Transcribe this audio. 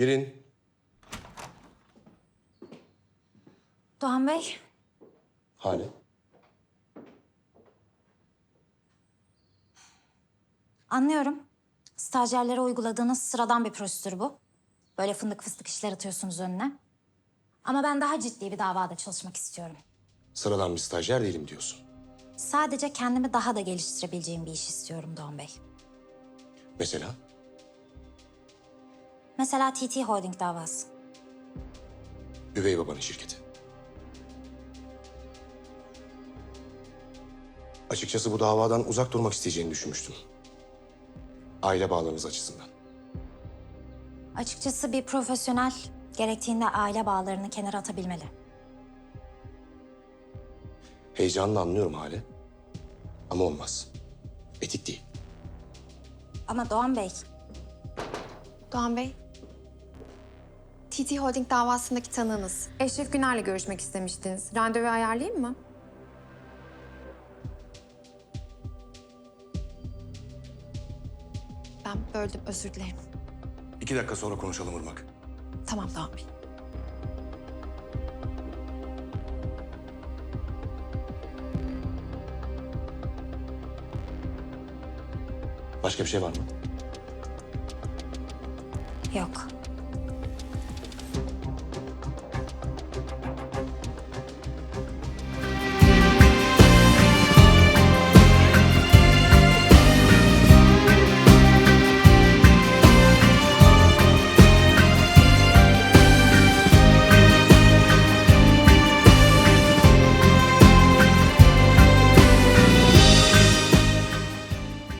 Girin. Doğan Bey, Hale. anlıyorum. Stajyerlere uyguladığınız sıradan bir prosedür bu. Böyle fındık fıstık işler atıyorsunuz önüne. Ama ben daha ciddi bir davada çalışmak istiyorum. Sıradan bir stajyer değilim diyorsun. Sadece kendimi daha da geliştirebileceğim bir iş istiyorum Doğan Bey. Mesela? Mesela TT Holding davası. Üvey babanın şirketi. Açıkçası bu davadan uzak durmak isteyeceğini düşünmüştüm. Aile bağlarınız açısından. Açıkçası bir profesyonel gerektiğinde aile bağlarını kenara atabilmeli. Heyecanını anlıyorum Hale. Ama olmaz. Etik değil. Ama Doğan Bey, Doğan Bey. TT Holding davasındaki tanığınız. Eşref Güner'le görüşmek istemiştiniz. Randevu ayarlayayım mı? Ben böldüm, özür dilerim. İki dakika sonra konuşalım Irmak. Tamam Doğan Bey. Başka bir şey var mı? yok.